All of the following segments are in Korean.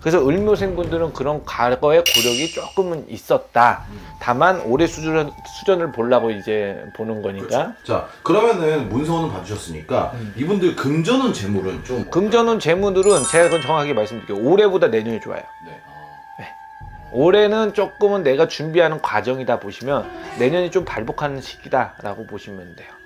그래서 을묘생 분들은 그런 과거의 고력이 조금은 있었다. 다만 올해 수준, 수준을 보려고 이제 보는 거니까. 자 그러면은 문서는 봐주셨으니까 이분들 금전운 재물은 좀 금전운 재무들은 제가 그건 정확하게 말씀드릴게요. 올해보다 내년이 좋아요. 네. 올해는 조금은 내가 준비하는 과정이다 보시면 내년이 좀 발복하는 시기다라고 보시면 돼요.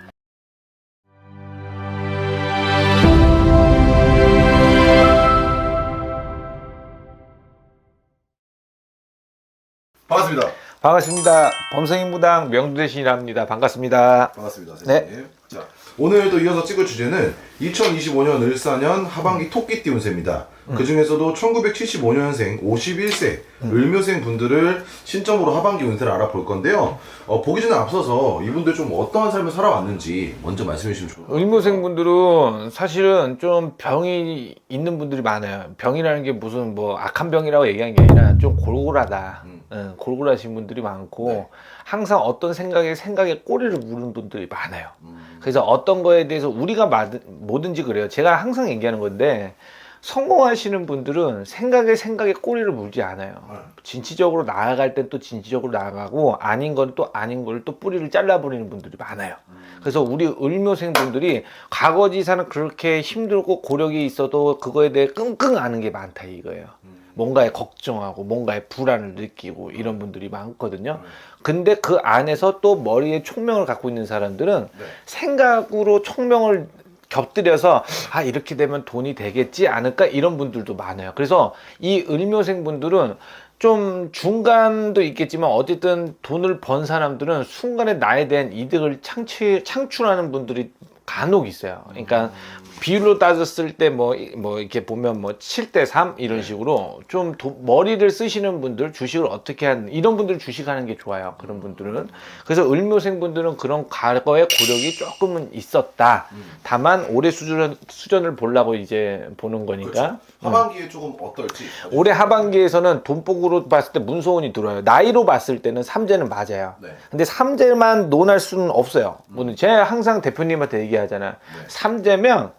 반갑습니다. 반갑습니다. 범성인무당 명두대신이랍니다. 반갑습니다. 반갑습니다. 네. 선생님. 자 오늘도 이어서 찍을 주제는 2025년 을사년 하반기 토끼 띠 운세입니다. 음. 그 중에서도 1975년생 51세 을묘생 분들을 신점으로 하반기 운세를 알아볼 건데요. 어, 보기 전에 앞서서 이분들 좀 어떠한 삶을 살아왔는지 먼저 말씀해 주시면 좋을 것 같아요. 의무생 분들은 사실은 좀 병이 있는 분들이 많아요. 병이라는 게 무슨 뭐 악한 병이라고 얘기하는 게 아니라 좀 골골하다. 음. 응, 골골하신 분들이 많고 네. 항상 어떤 생각에 생각에 꼬리를 무는 분들이 많아요. 음. 그래서 어떤 거에 대해서 우리가 뭐든지 그래요. 제가 항상 얘기하는 건데 성공하시는 분들은 생각에 생각에 꼬리를 물지 않아요. 네. 진취적으로 나아갈 땐 또 진취적으로 나아가고 아닌 건 또 아닌 걸 또 뿌리를 잘라버리는 분들이 많아요. 그래서 우리 을묘생 분들이 과거지사는 그렇게 힘들고 고력이 있어도 그거에 대해 끙끙 앓는 게 많다 이거예요. 뭔가에 걱정하고 뭔가에 불안을 느끼고 이런 분들이 많거든요. 근데 그 안에서 또 머리에 총명을 갖고 있는 사람들은 네. 생각으로 총명을 겹들여서 아 이렇게 되면 돈이 되겠지 않을까 이런 분들도 많아요. 그래서 이 을묘생 분들은 좀 중간도 있겠지만 어쨌든 돈을 번 사람들은 순간에 나에 대한 이득을 창출 창출하는 분들이 간혹 있어요. 그러니까 비율로 따졌을 때 뭐 뭐 이렇게 보면 뭐 7대 3 이런 식으로 좀 도- 머리를 쓰시는 분들 주식을 어떻게 하는 이런 분들 주식하는 게 좋아요. 그런 분들은 그래서 을묘생 분들은 그런 과거의 고력이 조금은 있었다. 다만 올해 수준 수준을 보려고 이제 보는 거니까 그렇죠. 하반기에 조금 어떨지. 올해 하반기에서는 돈복으로 봤을 때 문서운이 들어와요. 나이로 봤을 때는 삼재는 맞아요. 네. 근데 삼재만 논할 수는 없어요. 뭐는 제가 항상 대표님한테 얘기하잖아 요. 네. 삼재면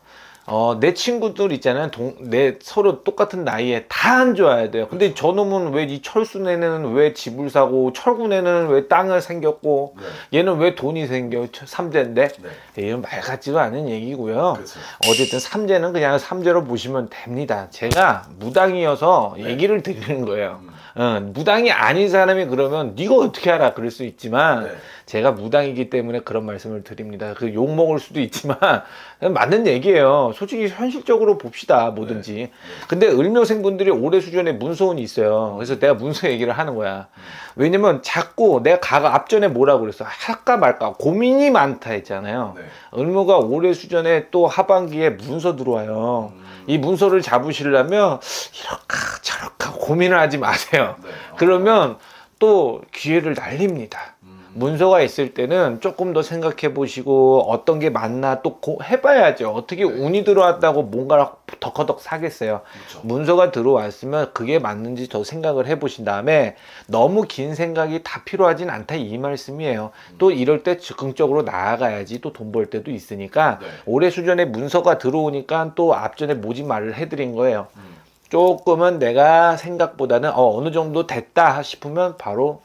어, 내 친구들 있잖아요. 동, 내 서로 똑같은 나이에 다 안 좋아야 돼요. 근데 그렇죠. 저놈은 왜 이 철수네는 왜 집을 사고 철구네는 왜 땅을 생겼고 네. 얘는 왜 돈이 생겨 삼재인데 네. 이런 말 같지도 않은 얘기고요. 그렇죠. 어쨌든 삼재는 그냥 삼재로 보시면 됩니다. 제가 무당이어서 네. 얘기를 드리는 거예요. 음. 어, 무당이 아닌 사람이 그러면 네가 어떻게 알아 그럴 수 있지만 네. 제가 무당이기 때문에 그런 말씀을 드립니다. 그 욕 먹을 수도 있지만 맞는 얘기예요. 솔직히 현실적으로 봅시다 뭐든지. 근데 을묘생 분들이 올해 수준에 문서운이 있어요. 그래서 내가 문서 얘기를 하는 거야. 왜냐면 자꾸 내가 가가 앞전에 뭐라고 그랬어 할까 말까 고민이 많다 했잖아요. 네. 을묘가 올해 수전에 또 하반기에 문서 들어와요. 음. 이 문서를 잡으시려면 이렇게 저렇게 고민을 하지 마세요. 네. 그러면 또 기회를 날립니다. 음. 문서가 있을 때는 조금 더 생각해 보시고 어떤 게 맞나 또 고- 해봐야죠. 어떻게 운이 들어왔다고 뭔가를 덕커덕 사겠어요. 그렇죠. 문서가 들어왔으면 그게 맞는지 더 생각을 해보신 다음에 너무 긴 생각이 다 필요하진 않다 이 말씀이에요. 또 이럴 때 적극적으로 나아가야지 또 돈 벌 때도 있으니까 네. 올해 수전에 문서가 들어오니까 또 앞전에 모집 말을 해드린 거예요. 음. 조금은 내가 생각보다는 어, 어느 정도 됐다 싶으면 바로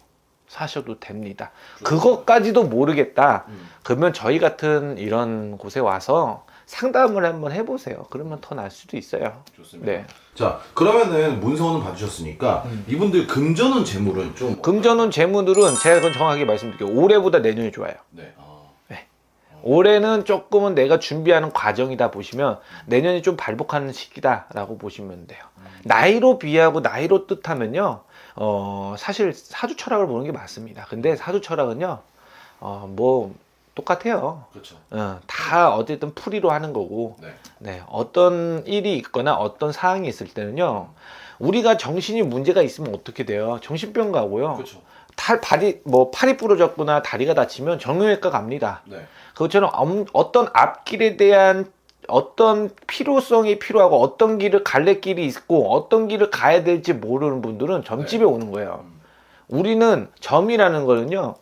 사셔도 됩니다. 그것까지도 모르겠다. 음. 그러면 저희 같은 이런 곳에 와서 상담을 한번 해보세요. 그러면 더 나을 수도 있어요. 좋습니다. 네. 자 그러면은 문서운은 봐주셨으니까 이분들 금전운 재물은 좀 금전운 재무들은 제가 그건 정확하게 말씀드릴게요. 올해보다 내년이 좋아요. 네. 아. 올해는 조금은 내가 준비하는 과정이다 보시면 내년이 좀 발복하는 시기다라고 보시면 돼요. 나이로 비하고 나이로 뜻하면요, 어, 사실 사주 철학을 보는 게 맞습니다. 근데 사주 철학은요, 어, 뭐, 똑같아요. 그렇죠. 어, 다 어쨌든 풀이로 하는 거고, 네. 네, 어떤 일이 있거나 어떤 사항이 있을 때는요, 우리가 정신이 문제가 있으면 어떻게 돼요? 정신병 가고요. 그렇죠. 탈, 발이, 뭐, 팔이 부러졌거나 다리가 다치면 정형외과 갑니다. 네. 그것처럼 엄- 어떤 앞길에 대한 어떤 필요성이 필요하고 어떤 길을 갈래 길이 있고 어떤 길을 가야 될지 모르는 분들은 점집에 오는 거예요. 음. 우리는 점이라는 거는요.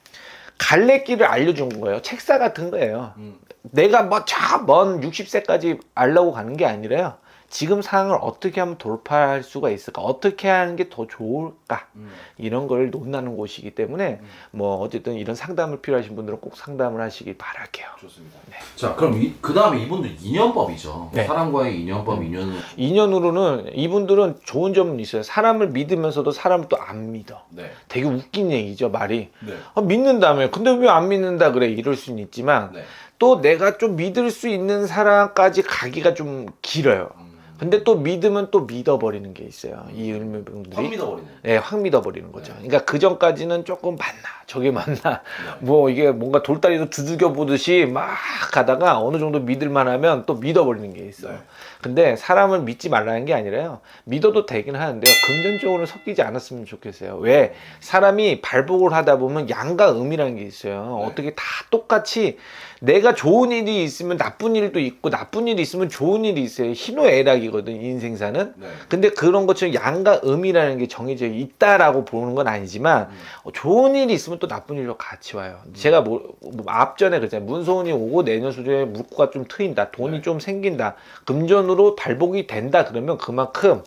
갈래 길을 알려준 거예요. 책사 같은 거예요. 음. 내가 뭐 저 먼 60세까지 알려고 가는 게 아니라요. 지금 상황을 어떻게 하면 돌파할 수가 있을까? 어떻게 하는 게 더 좋을까? 음. 이런 걸 논하는 곳이기 때문에 음. 뭐 어쨌든 이런 상담을 필요하신 분들은 꼭 상담을 하시길 바랄게요. 좋습니다. 자, 그럼 그 다음에 이분들 인연법이죠. 네. 사람과의 인연법, 인연. 인연으로는 이분들은 좋은 점은 있어요. 사람을 믿으면서도 사람을 또 안 믿어. 네. 되게 웃긴 얘기죠, 말이. 네. 아, 믿는다며. 근데 왜 안 믿는다 그래? 이럴 수는 있지만 네. 또 내가 좀 믿을 수 있는 사람까지 가기가 좀 길어요. 음. 근데 또 믿으면 또 믿어버리는 게 있어요. 이 을묘분들이. 믿어버리네. 네, 확 믿어버리는 거죠. 네. 그러니까 그 전까지는 조금 맞나, 저게 맞나, 네. 뭐 이게 뭔가 돌다리도 두들겨 보듯이 막 가다가 어느 정도 믿을만 하면 또 믿어버리는 게 있어요. 네. 근데 사람을 믿지 말라는 게 아니라요. 믿어도 되긴 하는데요. 금전적으로 섞이지 않았으면 좋겠어요. 왜? 사람이 발복을 하다 보면 양과 음이라는 게 있어요. 네. 어떻게 다 똑같이 내가 좋은 일이 있으면 나쁜 일도 있고 나쁜 일이 있으면 좋은 일이 있어요. 희노애락이거든, 인생사는. 네. 근데 그런 것처럼 양과 음이라는 게 정해져 있다라고 보는 건 아니지만 음. 어, 좋은 일이 있으면 또 나쁜 일로 같이 와요. 제가 뭐, 뭐 앞전에 그랬잖아요. 문소운이 오고 내년 수준에 물꼬가 좀 트인다. 돈이 네. 좀 생긴다. 금전으로 발복이 된다. 그러면 그만큼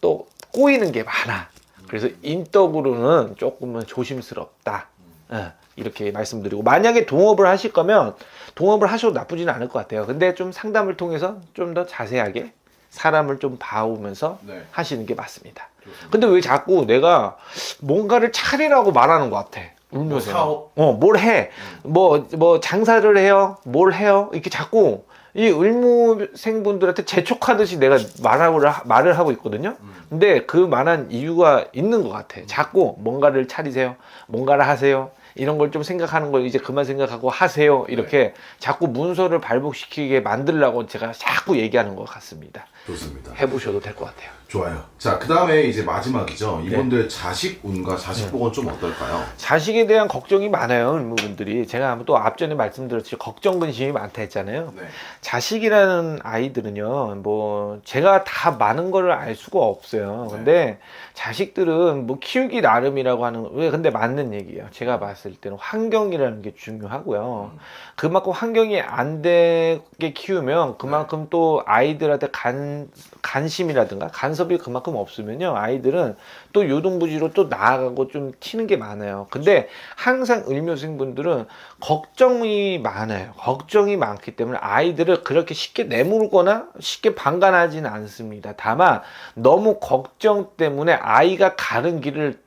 또 꼬이는 게 많아. 그래서 인덕으로는 조금은 조심스럽다. 예, 이렇게 말씀드리고 만약에 동업을 하실 거면 동업을 하셔도 나쁘지는 않을 것 같아요. 근데 좀 상담을 통해서 좀 더 자세하게 사람을 좀 봐오면서 네. 하시는 게 맞습니다. 좋습니다. 근데 왜 자꾸 내가 뭔가를 차리라고 말하는 것 같아? 뭐 울면서. 사업? 어, 뭘 해? 뭐, 뭐, 장사를 해요? 뭘 해요? 이렇게 자꾸 이 의무생분들한테 재촉하듯이 내가 말하고, 말을 하고 있거든요? 음. 근데 그 만한 이유가 있는 것 같아. 자꾸 뭔가를 차리세요. 뭔가를 하세요. 이런 걸 좀 생각하는 걸 이제 그만 생각하고 하세요. 이렇게 자꾸 문서를 발복시키게 만들려고 제가 자꾸 얘기하는 것 같습니다. 좋습니다. 해보셔도 될 것 같아요. 좋아요. 자, 그 다음에 이제 마지막이죠. 네. 이분들 자식 운과 자식 복은 좀 어떨까요? 자식에 대한 걱정이 많아요, 의무분들이. 제가 또 앞전에 말씀드렸지, 걱정 근심이 많다 했잖아요. 네. 자식이라는 아이들은요, 뭐, 제가 다 많은 거를 알 수가 없어요. 네. 근데 자식들은 뭐 키우기 나름이라고 하는, 왜 근데 맞는 얘기예요. 제가 봤을 때는 환경이라는 게 중요하고요. 음. 그만큼 환경이 안 되게 키우면 그만큼 또 아이들한테 간, 관심이라든가 간섭이 그만큼 없으면요. 아이들은 또 요동부지로 또 나아가고 좀 튀는 게 많아요. 근데 항상 을묘생분들은 걱정이 많아요. 걱정이 많기 때문에 아이들을 그렇게 쉽게 내몰거나 쉽게 방관하지는 않습니다. 다만 너무 걱정 때문에 아이가 가는 길을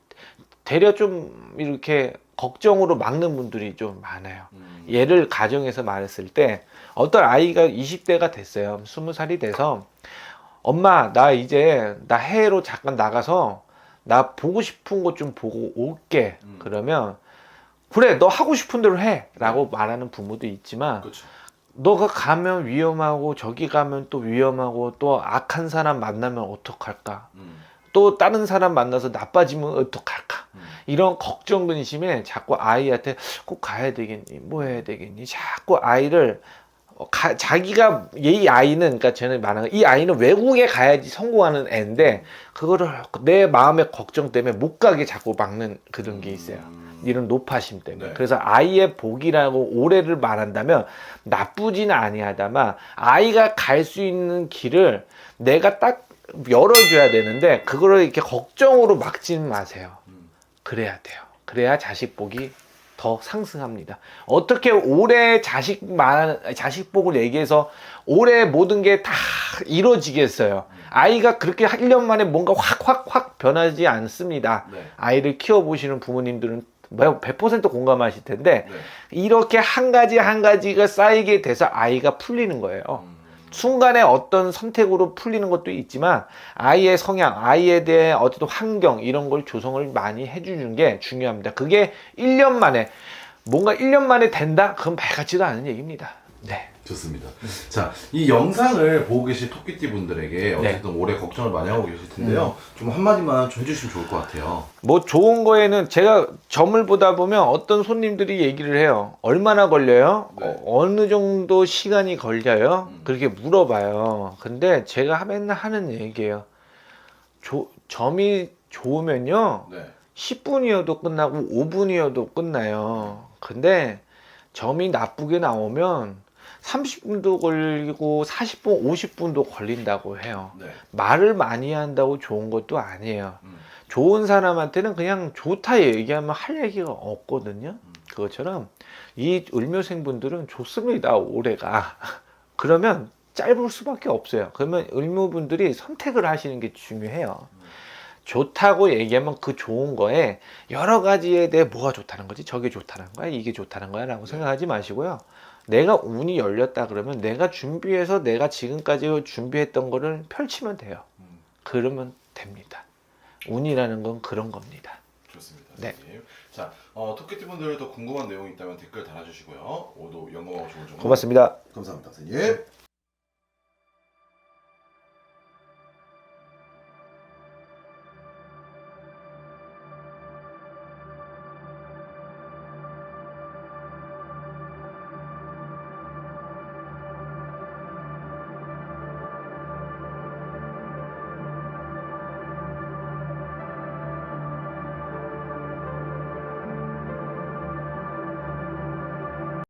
되려 좀 이렇게 걱정으로 막는 분들이 좀 많아요. 음. 예를 가정에서 말했을 때 어떤 아이가 20대가 됐어요. 20살이 돼서 엄마 나 이제 나 해외로 잠깐 나가서 나 보고 싶은 곳좀 보고 올게. 음. 그러면 그래 너 하고 싶은 대로 해라고 말하는 부모도 있지만 그렇죠. 너가 가면 위험하고 저기 가면 또 위험하고 또 악한 사람 만나면 어떡할까? 음. 또 다른 사람 만나서 나빠지면 어떡할까? 음. 이런 걱정 근심에 자꾸 아이한테 꼭 가야 되겠니? 뭐 해야 되겠니? 자꾸 아이를 어, 가- 자기가 이 아이는 그러니까 저는 말하는 이 아이는 외국에 가야지 성공하는 애인데 그거를 내 마음의 걱정 때문에 못 가게 자꾸 막는 그런 게 있어요. 음. 이런 노파심 때문에. 네. 그래서 아이의 복이라고 올해를 말한다면 나쁘지는 아니하다만 아이가 갈 수 있는 길을 내가 딱 열어줘야 되는데 그거를 이렇게 걱정으로 막지는 마세요. 음. 그래야 돼요. 그래야 자식 복이 더 상승합니다. 어떻게 올해 자식만 자식 복을 얘기해서 올해 모든 게 다 이루어지겠어요. 아이가 그렇게 1년 만에 뭔가 확 확 확 변하지 않습니다. 네. 아이를 키워 보시는 부모님들은 100% 공감하실 텐데 네. 이렇게 한 가지 한 가지가 쌓이게 돼서 아이가 풀리는 거예요. 음. 순간에 어떤 선택으로 풀리는 것도 있지만 아이의 성향, 아이에 대한 어떤 환경 이런 걸 조성을 많이 해주는 게 중요합니다. 그게 1년 만에 뭔가 1년 만에 된다? 그건 말 같지도 않은 얘기입니다. 네. 좋습니다. 자, 이 영상을 보고 계신 토끼띠 분들에게 네. 어쨌든 올해 걱정을 많이 하고 계실 텐데요. 좀 한마디만 좀 해주시면 좋을 것 같아요. 뭐 좋은 거에는 제가 점을 보다 보면 어떤 손님들이 얘기를 해요. 얼마나 걸려요? 네. 어, 느 정도 시간이 걸려요? 음. 그렇게 물어봐요. 근데 제가 맨날 하는 얘기예요. 조- 점이 좋으면요. 네. 10분이어도 끝나고 5분이어도 끝나요. 근데 점이 나쁘게 나오면 30분도 걸리고 40분, 50분도 걸린다고 해요. 네. 말을 많이 한다고 좋은 것도 아니에요. 음. 좋은 사람한테는 그냥 좋다 얘기하면 할 얘기가 없거든요. 그것처럼 이 을묘생분들은 좋습니다. 올해가. 그러면 짧을 수밖에 없어요. 그러면 을묘분들이 선택을 하시는 게 중요해요. 좋다고 얘기하면 그 좋은 거에 여러 가지에 대해 뭐가 좋다는 거지? 저게 좋다는 거야? 이게 좋다는 거야? 라고 생각하지 마시고요. 내가 운이 열렸다 그러면 내가 준비해서 내가 지금까지 준비했던 거를 펼치면 돼요. 음. 그러면 됩니다. 운이라는 건 그런 겁니다. 좋습니다. 네. 선생님. 자, 어, 토끼티 분들 더 궁금한 내용이 있다면 댓글 달아주시고요. 오도 영어가 좋은 정보. 고맙습니다. 감사합니다, 선생님.